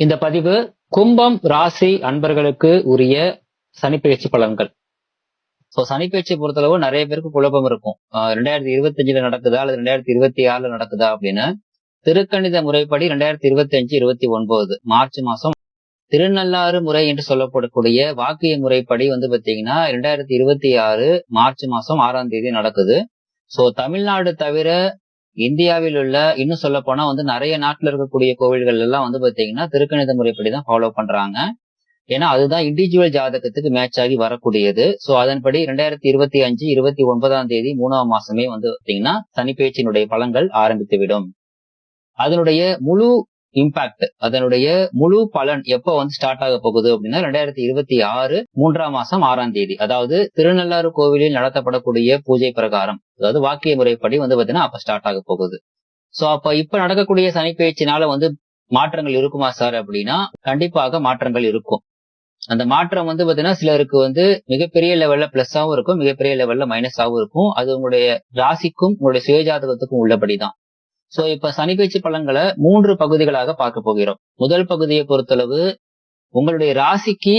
இந்த பதிவு கும்பம் ராசி அன்பர்களுக்கு உரிய சனிப்பயிற்சி பலன்கள். ஸோ சனிப்பயிற்சியை பொறுத்தளவு நிறைய பேருக்கு குழப்பம் இருக்கும். ரெண்டாயிரத்தி இருபத்தி அஞ்சுல நடக்குதா அல்லது ரெண்டாயிரத்தி இருபத்தி ஆறுல நடக்குதா அப்படின்னு. திருக்கணித முறைப்படி ரெண்டாயிரத்தி இருபத்தி அஞ்சு இருபத்தி ஒன்பது மார்ச் மாசம் திருநள்ளாறு முறை என்று சொல்லப்படக்கூடிய வாக்கிய முறைப்படி வந்து பாத்தீங்கன்னா ரெண்டாயிரத்தி இருபத்தி ஆறு மார்ச் மாசம் ஆறாம் தேதி நடக்குது. ஸோ தமிழ்நாடு தவிர இந்தியாவில் உள்ள இன்னும் சொல்ல போனா வந்து நிறைய நாட்டுல இருக்கக்கூடிய கோவில்கள் எல்லாம் வந்து பாத்தீங்கன்னா திருக்கணித முறைப்படி தான் ஃபாலோ பண்றாங்க. ஏன்னா அதுதான் இண்டிவிஜுவல் ஜாதகத்துக்கு மேட்ச் ஆகி வரக்கூடியது. சோ அதன்படி ரெண்டாயிரத்தி இருபத்தி அஞ்சு இருபத்தி ஒன்பதாம் தேதி மூணாம் மாசமே வந்து பாத்தீங்கன்னா சனிப்பெயர்ச்சியினுடைய பலன்கள் ஆரம்பித்து விடும் அதனுடைய முழு இம்பாக்ட் அதனுடைய முழு பலன் எப்போ வந்து ஸ்டார்ட் ஆக போகுது அப்படின்னா ரெண்டாயிரத்தி இருபத்தி ஆறு மூன்றாம் மாசம் ஆறாம் தேதி. அதாவது திருநள்ளாறு கோவிலில் நடத்தப்படக்கூடிய பூஜை பிரகாரம் அதாவது வாக்கிய முறைப்படி வந்து பாத்தீங்கன்னா அப்ப ஸ்டார்ட் ஆக போகுது. சோ அப்ப இப்ப நடக்கக்கூடிய சனிப்பெயர்ச்சினால வந்து மாற்றங்கள் இருக்குமா சார் அப்படின்னா கண்டிப்பாக மாற்றங்கள் இருக்கும். அந்த மாற்றம் வந்து பாத்தீங்கன்னா சிலருக்கு வந்து மிகப்பெரிய லெவல்ல பிளஸ்ஸாவும் இருக்கும் மிகப்பெரிய லெவல்ல மைனஸாவும் இருக்கும். அது உங்களுடைய ராசிக்கும் உங்களுடைய சுயஜாதகத்துக்கும் உள்ளபடிதான். சோ இப்ப சனிப்பெயர்ச்சி பலன்களை மூன்று பகுதிகளாக பார்க்க போகிறோம். முதல் பகுதியை பொறுத்தளவு உங்களுடைய ராசிக்கு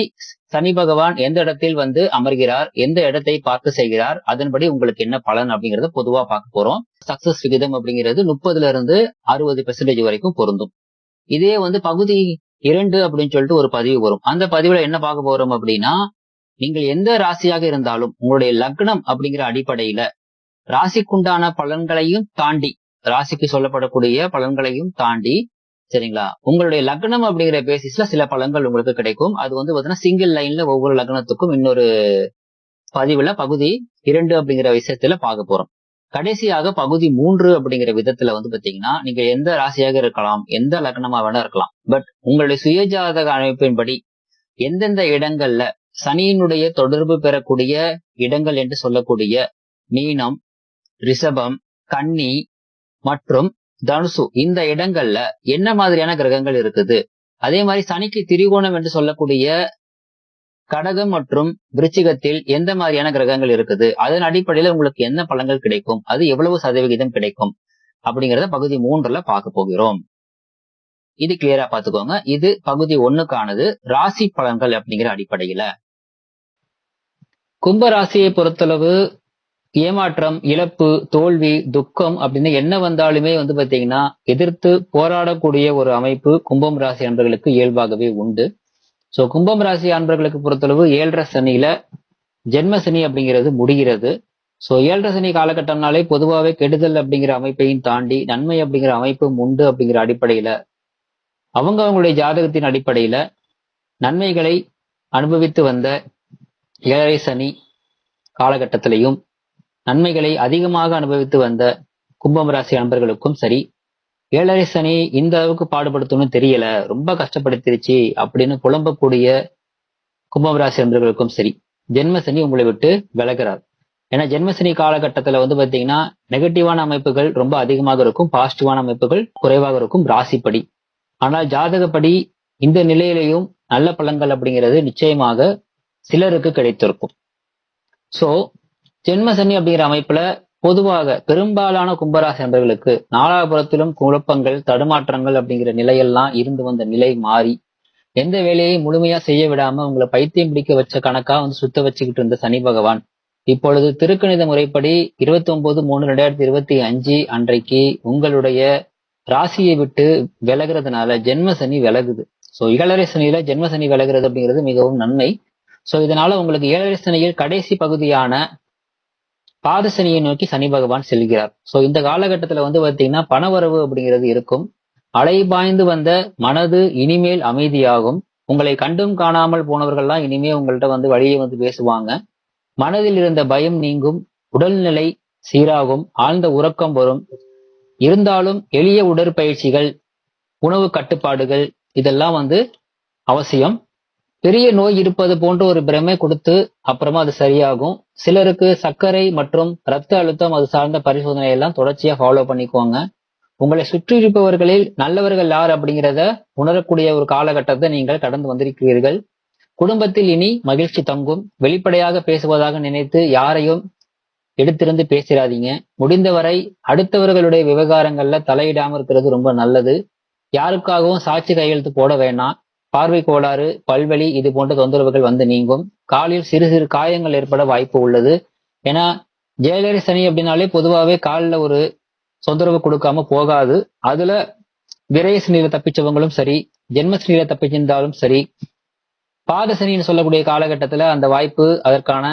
சனி பகவான் எந்த இடத்தில் வந்து அமர்கிறார் எந்த இடத்தை பார்த்து செய்கிறார் அதன்படி உங்களுக்கு என்ன பலன் அப்படிங்கறத பொதுவா பார்க்க போறோம். சக்சஸ் விகிதம் அப்படிங்கிறது முப்பதுல இருந்து அறுபது பெர்சன்டேஜ் வரைக்கும் பொருந்தும். இதே வந்து பகுதி இரண்டு அப்படின்னு சொல்லிட்டு ஒரு பதிவு வரும். அந்த பதிவுல என்ன பார்க்க போறோம் அப்படின்னா நீங்கள் எந்த ராசியாக இருந்தாலும் உங்களுடைய லக்னம் அப்படிங்கிற அடிப்படையில ராசிக்குண்டான பலன்களையும் தாண்டி ராசிக்கு சொல்லப்படக்கூடிய பலன்களையும் தாண்டி சரிங்களா? உங்களுடைய லக்னம் அப்படிங்கிற பேசிஸ்ல சில பலன்கள் உங்களுக்கு கிடைக்கும். அது வந்து பாத்தீங்கன்னா சிங்கிள் லைன்ல ஒவ்வொரு லக்னத்துக்கும் இன்னொரு பதிவுல பகுதி இரண்டு அப்படிங்கிற விஷயத்துல பார்க்க போறோம். கடைசியாக பகுதி மூன்று அப்படிங்கிற விதத்துல வந்து பாத்தீங்கன்னா நீங்க எந்த ராசியாக இருக்கலாம் எந்த லக்னமா வேணா இருக்கலாம். பட் உங்களுடைய சுயஜாதக அமைப்பின்படி எந்தெந்த இடங்கள்ல சனியினுடைய தொடர்பு பெறக்கூடிய இடங்கள் என்று சொல்லக்கூடிய மீனம் ரிஷபம் கன்னி மற்றும் தனுசு இந்த இடங்கள்ல என்ன மாதிரியான கிரகங்கள் இருக்குது? அதே மாதிரி சனிக்கு திரிகோணம் என்று சொல்லக்கூடிய கடகம் மற்றும் விருச்சிகத்தில் எந்த மாதிரியான கிரகங்கள் இருக்குது? அதன் அடிப்படையில உங்களுக்கு என்ன பலன்கள் கிடைக்கும்? அது எவ்வளவு சதவிகிதம் கிடைக்கும்? அப்படிங்கறத பகுதி மூன்றுல பார்க்க போகிறோம். இது கிளியரா பாத்துக்கோங்க இது பகுதி ஒண்ணுக்கானது ராசி பலன்கள் அப்படிங்கிற அடிப்படையில. கும்ப ராசியை பொறுத்தளவு ஏமாற்றம் இழப்பு தோல்வி துக்கம் அப்படின்னு என்ன வந்தாலுமே வந்து பாத்தீங்கன்னா எதிர்த்து போராடக்கூடிய ஒரு அமைப்பு கும்பம் ராசி அன்பர்களுக்கு இயல்பாகவே உண்டு. சோ கும்பம் ராசி அன்பர்களுக்கு பொறுத்தளவு ஏழரை சனியில ஜென்ம சனி அப்படிங்கிறது முடிகிறது. சோ ஏழரை சனி காலகட்டம்னாலே பொதுவாகவே கெடுதல் அப்படிங்கிற அமைப்பையும் தாண்டி நன்மை அப்படிங்கிற அமைப்பும் உண்டு அப்படிங்கிற அடிப்படையில அவங்க அவங்களுடைய ஜாதகத்தின் அடிப்படையில நன்மைகளை அனுபவித்து வந்த ஏழரை சனி காலகட்டத்திலையும் நன்மைகளை அதிகமாக அனுபவித்து வந்த கும்பம் ராசி நண்பர்களுக்கும் சரி ஏழரை சனி இந்த அளவுக்கு பாடுபடுத்தணும்னு தெரியல ரொம்ப கஷ்டப்படுத்திருச்சு அப்படின்னு புலம்பக்கூடிய கும்பம் ராசி நண்பர்களுக்கும் சரி ஜென்மசனி உங்களை விட்டு விலகிறார். ஏன்னா ஜென்மசனி காலகட்டத்துல வந்து பாத்தீங்கன்னா நெகட்டிவான அமைப்புகள் ரொம்ப அதிகமாக இருக்கும் பாசிட்டிவான அமைப்புகள் குறைவாக இருக்கும் ராசிப்படி. ஆனால் ஜாதகப்படி இந்த நிலையிலையும் நல்ல பலன்கள் அப்படிங்கிறது நிச்சயமாக சிலருக்கு கிடைத்திருக்கும். ஜென்ம ஜென்மசனி அப்படிங்கிற அமைப்புல பொதுவாக பெரும்பாலான கும்பராசி நண்பர்களுக்கு நாலாபுரத்திலும் குழப்பங்கள் தடுமாற்றங்கள் அப்படிங்கிற நிலையெல்லாம் இருந்து வந்த நிலை மாறி எந்த வேலையை முழுமையா செய்ய விடாம உங்களை பைத்தியம் பிடிக்க வச்ச கணக்கா வந்து சுத்த வச்சுக்கிட்டு இருந்த சனி பகவான். இப்பொழுது திருக்கணித முறைப்படி இருபத்தி ஒன்பது மூணு ரெண்டாயிரத்தி இருபத்தி அஞ்சு அன்றைக்கு உங்களுடைய ராசியை விட்டு விலகிறதுனால ஜென்ம சனி விலகுது. சோ இகழரை சனியில ஜென்ம சனி விலகிறது அப்படிங்கிறது மிகவும் நன்மை. சோ இதனால உங்களுக்கு ஏழரை சனியில் கடைசி பகுதியான பாதசனியை நோக்கி சனி பகவான் செல்கிறார். சோ இந்த காலகட்டத்துல வந்து பாத்தீங்கன்னா பணவரவு அப்படிங்கிறது இருக்கும். அலைபாய்ந்து வந்த மனது இனிமேல் அமைதியாகும். உங்களை கண்டும் காணாமல் போனவர்கள்லாம் இனிமே உங்கள்ட்ட வந்து வழியை வந்து பேசுவாங்க. மனதில் இருந்த பயம் நீங்கும். உடல்நிலை சீராகும். ஆழ்ந்த உறக்கம் வரும். இருந்தாலும் எளிய உடற்பயிற்சிகள் உணவு கட்டுப்பாடுகள் இதெல்லாம் வந்து அவசியம். பெரிய நோய் இருப்பது போன்ற ஒரு பிரமை கொடுத்து அப்புறமா அது சரியாகும். சிலருக்கு சர்க்கரை மற்றும் ரத்த அழுத்தம் அது சார்ந்த பரிசோதனை எல்லாம் தொடர்ச்சியா ஃபாலோ பண்ணிக்கோங்க உங்களை சுற்றி இருப்பவர்களில் நல்லவர்கள் யார் அப்படிங்கிறத உணரக்கூடிய ஒரு காலகட்டத்தை நீங்கள் கடந்து வந்திருக்கிறீர்கள். குடும்பத்தில் இனி மகிழ்ச்சி தங்கும். வெளிப்படையாக பேசுவதாக நினைத்து யாரையும் எடுத்திருந்து பேசிடாதீங்க முடிந்தவரை அடுத்தவர்களுடைய விவகாரங்கள்ல தலையிடாம இருக்கிறது ரொம்ப நல்லது. யாருக்காகவும் சாட்சி கையெழுத்து போட வேண்டாம் பார்வை கோளாறு பல்வலி இது போன்ற தொந்தரவுகள் வந்து நீங்கும். காலில் சிறு சிறு காயங்கள் ஏற்பட வாய்ப்பு உள்ளது. ஏன்னா ஜெயலரி சனி அப்படின்னாலே பொதுவாகவே காலில் ஒரு தொந்தரவு கொடுக்காம போகாது. அதுல விரைய சனியில தப்பிச்சவங்களும் சரி ஜென்ம சனியில தப்பிச்சிருந்தாலும் சரி பாத சனின்னு சொல்லக்கூடிய காலகட்டத்துல அந்த வாய்ப்பு அதற்கான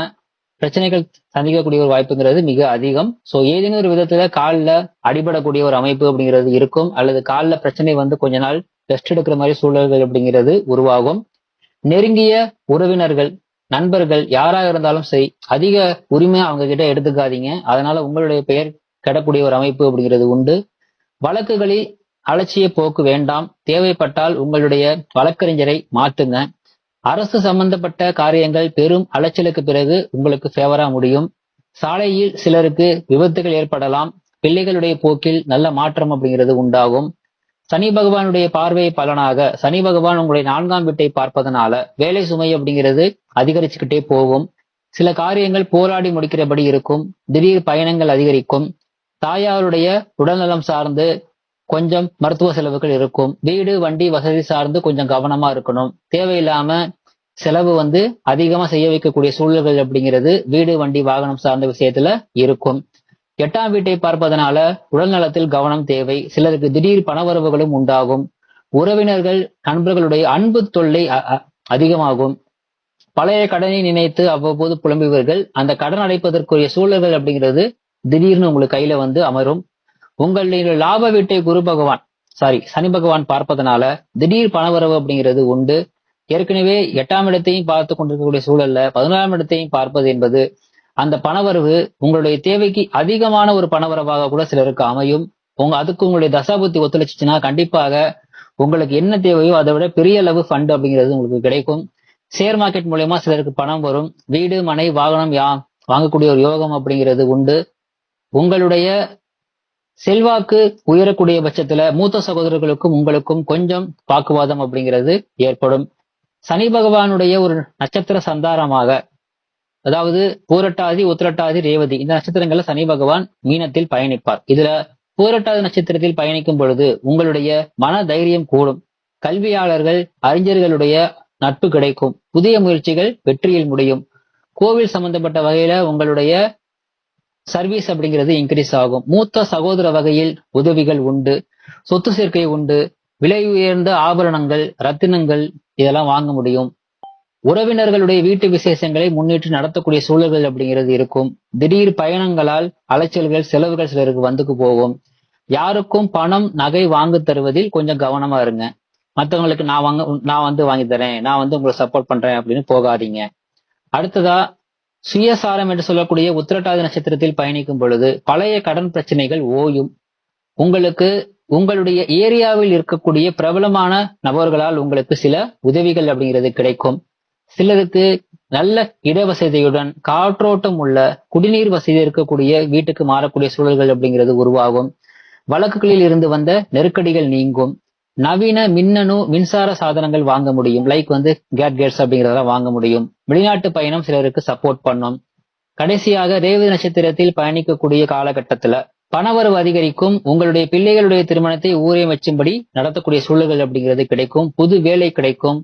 பிரச்சனைகள் சந்திக்கக்கூடிய ஒரு வாய்ப்புங்கிறது மிக அதிகம். ஸோ ஏதேனும் ஒரு விதத்துல காலில் அடிபடக்கூடிய ஒரு அமைப்பு அப்படிங்கிறது இருக்கும். அல்லது காலில் பிரச்சனை வந்து கொஞ்ச நாள் ரெஸ்ட் எடுக்கிற மாதிரி சூழல்கள் அப்படிங்கிறது உருவாகும். நெருங்கிய உறவினர்கள் நண்பர்கள் யாராக இருந்தாலும் சரி அதிக உரிமை அவங்க கிட்ட எடுத்துக்காதீங்க. அதனால உங்களுடைய பெயர் கெடக்கூடிய ஒரு அமைப்பு அப்படிங்கிறது உண்டு. வழக்குகளில் அலட்சிய போக்கு வேண்டாம். தேவைப்பட்டால் உங்களுடைய வழக்கறிஞரை மாற்றுங்க. அரசு சம்பந்தப்பட்ட காரியங்கள் பெரும் அலைச்சலுக்கு பிறகு உங்களுக்கு ஃபேவரா முடியும். சாலையில் சிலருக்கு விபத்துகள் ஏற்படலாம். பிள்ளைகளுடைய போக்கில் நல்ல மாற்றம் அப்படிங்கிறது உண்டாகும். சனி பகவானுடைய பார்வை பலனாக சனி பகவான் உங்களுடைய நான்காம் வீட்டை பார்ப்பதனால வேலை சுமை அப்படிங்கிறது அதிகரிச்சுக்கிட்டே போகும். சில காரியங்கள் போராடி முடிக்கிறபடி இருக்கும். திடீர் பயணங்கள் அதிகரிக்கும். தாயாருடைய உடல்நலம் சார்ந்து கொஞ்சம் மருத்துவ செலவுகள் இருக்கும். வீடு வண்டி வசதி சார்ந்து கொஞ்சம் கவனமா இருக்கணும். தேவையில்லாம செலவு வந்து அதிகமா செய்ய வைக்கக்கூடிய சூழல்கள் அப்படிங்கிறது வீடு வண்டி வாகனம் சார்ந்த விஷயத்துல இருக்கும். எட்டாம் வீட்டை பார்ப்பதனால உடல் நலத்தில் கவனம் தேவை. சிலருக்கு திடீர் பணவரவுகளும் உண்டாகும். உறவினர்கள் நண்பர்களுடைய அன்பு தொல்லை அதிகமாகும். பழைய கடனை நினைத்து அவ்வப்போது புலம்புவீர்கள். அந்த கடன் அடைப்பதற்குரிய சூழல்கள் அப்படிங்கிறது திடீர்னு உங்களுக்கு கையில வந்து அமரும். உங்களுடைய லாப வீட்டை குரு பகவான் சாரி சனி பகவான் பார்ப்பதனால திடீர் பணவரவு அப்படிங்கிறது உண்டு. ஏற்கனவே எட்டாம் இடத்தையும் பார்த்து கொண்டிருக்கக்கூடிய சூழல்ல பதினோராம் இடத்தையும் பார்ப்பது என்பது அந்த பணவரவு உங்களுடைய தேவைக்கு அதிகமான ஒரு பணவரவாக கூட சிலருக்கு அமையும். உங்க அதுக்கு உங்களுடைய தசாபுத்தி ஒத்துழைச்சிச்சுன்னா கண்டிப்பாக உங்களுக்கு என்ன தேவையோ அதை விட பெரிய அளவு ஃபண்ட் அப்படிங்கிறது உங்களுக்கு கிடைக்கும். ஷேர் மார்க்கெட் மூலயமா சிலருக்கு பணம் வரும். வீடு மனை வாகனம் யா வாங்கக்கூடிய ஒரு யோகம் அப்படிங்கிறது உண்டு. உங்களுடைய செல்வாக்கு உயரக்கூடிய பட்சத்துல மூத்த சகோதரர்களுக்கும் உங்களுக்கும் கொஞ்சம் வாக்குவாதம் அப்படிங்கிறது ஏற்படும். சனி பகவானுடைய ஒரு நட்சத்திர சந்தாரமாக அதாவது பூரட்டாதி உத்திரட்டாதி ரேவதி. இந்த நட்சத்திரங்கள்ல சனி பகவான் மீனத்தில் பயணிப்பார். இதுல பூரட்டாதி நட்சத்திரத்தில் பயணிக்கும் பொழுது உங்களுடைய மன தைரியம் கூடும். கல்வியாளர்கள் அறிஞர்களுடைய நட்பு கிடைக்கும். புதிய முயற்சிகள் வெற்றியில் முடியும். கோவில் சம்பந்தப்பட்ட வகையில உங்களுடைய சர்வீஸ் அப்படிங்கிறது இன்க்ரீஸ் ஆகும். மூத்த சகோதர வகையில் உதவிகள் உண்டு. சொத்து சேர்க்கை உண்டு. விலை உயர்ந்த ஆபரணங்கள் ரத்தினங்கள் இதெல்லாம் வாங்க முடியும். உறவினர்களுடைய வீட்டு விசேஷங்களை முன்னிட்டு நடத்தக்கூடிய சூழல்கள் அப்படிங்கிறது இருக்கும். திடீர் பயணங்களால் அலைச்சல்கள் செலவுகள் சிலருக்கு வந்துக்கு போகும். யாருக்கும் பணம் நகை வாங்க தருவதில் கொஞ்சம் கவனமா இருங்க. மற்றவங்களுக்கு நான் வாங்க நான் வந்து வாங்கி தரேன் நான் வந்து உங்களை சப்போர்ட் பண்றேன் அப்படின்னு போகாதீங்க. அடுத்ததா சுயசாரம் என்று சொல்லக்கூடிய உத்திரட்டாதி நட்சத்திரத்தில் பயணிக்கும் பொழுது பழைய கடன் பிரச்சனைகள் ஓயும். உங்களுக்கு உங்களுடைய ஏரியாவில் இருக்கக்கூடிய பிரபலமான நபர்களால் உங்களுக்கு சில உதவிகள் அப்படிங்கிறது கிடைக்கும். சிலருக்கு நல்ல இடவசதியுடன் காற்றோட்டம் உள்ள குடிநீர் வசதி இருக்கக்கூடிய வீட்டுக்கு மாறக்கூடிய சூழல்கள் அப்படிங்கிறது உருவாகும். வழக்குகளில் இருந்து வந்த நெருக்கடிகள் நீங்கும். நவீன மின்னணு மின்சார சாதனங்கள் வாங்க முடியும். லைக் வந்து கேட் கேட்ஸ் அப்படிங்கிறதெல்லாம் வாங்க முடியும். வெளிநாட்டு பயணம் சிலருக்கு சப்போர்ட் பண்ணும். கடைசியாக ரேவதி நட்சத்திரத்தில் பயணிக்கக்கூடிய காலகட்டத்துல பணவரவு அதிகரிக்கும். உங்களுடைய பிள்ளைகளுடைய திருமணத்தை ஊரே வச்சும்படி நடத்தக்கூடிய சூழல்கள் அப்படிங்கிறது கிடைக்கும். புது வேலை கிடைக்கும்.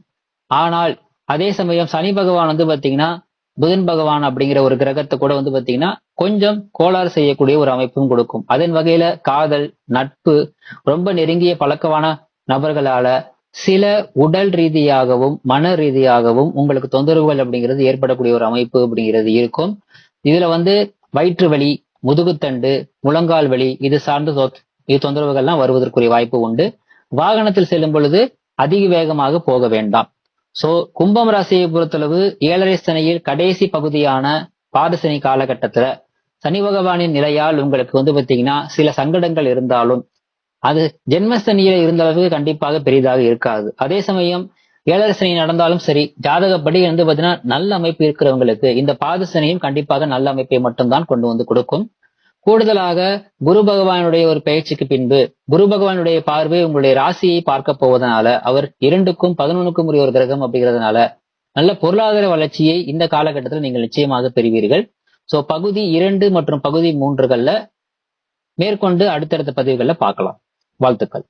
ஆனால் அதே சமயம் சனி பகவான் வந்து பாத்தீங்கன்னா புதன் பகவான் அப்படிங்கிற ஒரு கிரகத்தை கூட வந்து பாத்தீங்கன்னா கொஞ்சம் கோளாறு செய்யக்கூடிய ஒரு அமைப்பும் கொடுக்கும். அதன் வகையில காதல் நட்பு ரொம்ப நெருங்கிய பழக்கமான நபர்களால சில உடல் ரீதியாகவும் மன ரீதியாகவும் உங்களுக்கு தொந்தரவுகள் அப்படிங்கிறது ஏற்படக்கூடிய ஒரு அமைப்பு அப்படிங்கிறது இருக்கும். இதுல வந்து வயிற்று வலி முதுகுத்தண்டு முழங்கால் வலி இது சார்ந்த இது தொந்தரவுகள்லாம் வருவதற்குரிய வாய்ப்பு உண்டு. வாகனத்தில் செல்லும் பொழுது அதிக வேகமாக போக வேண்டாம். சோ கும்பம் ராசியை பொறுத்தளவு ஏழரை சனியில் கடைசி பகுதியான பாதசனி காலகட்டத்துல சனி பகவானின் நிலையால் உங்களுக்கு வந்து பாத்தீங்கன்னா சில சங்கடங்கள் இருந்தாலும் அது ஜென்மசனியில இருந்த அளவுக்கு கண்டிப்பாக பெரிதாக இருக்காது. அதே சமயம் ஏழரை சனி நடந்தாலும் சரி ஜாதகப்படி வந்து பாத்தீங்கன்னா நல்ல அமைப்பு இருக்கிறவங்களுக்கு இந்த பாதசனியும் கண்டிப்பாக நல்ல அமைப்பை மட்டும்தான் கொண்டு வந்து கொடுக்கும். கூடுதலாக குரு பகவானுடைய ஒரு பயிற்சிக்கு பின்பு குரு பகவானுடைய பார்வை உங்களுடைய ராசியை பார்க்க போவதனால அவர் இரண்டுக்கும் பதினொன்னுக்கும் உரிய ஒரு கிரகம் அப்படிங்கிறதுனால நல்ல பொருளாதார வளர்ச்சியை இந்த காலகட்டத்தில் நீங்கள் நிச்சயமாக பெறுவீர்கள். சோ பகுதி இரண்டு மற்றும் பகுதி மூன்றுகள்ல மேற்கொண்டு அடுத்தடுத்த பதிவுகளில் பார்க்கலாம். வாழ்த்துக்கள்.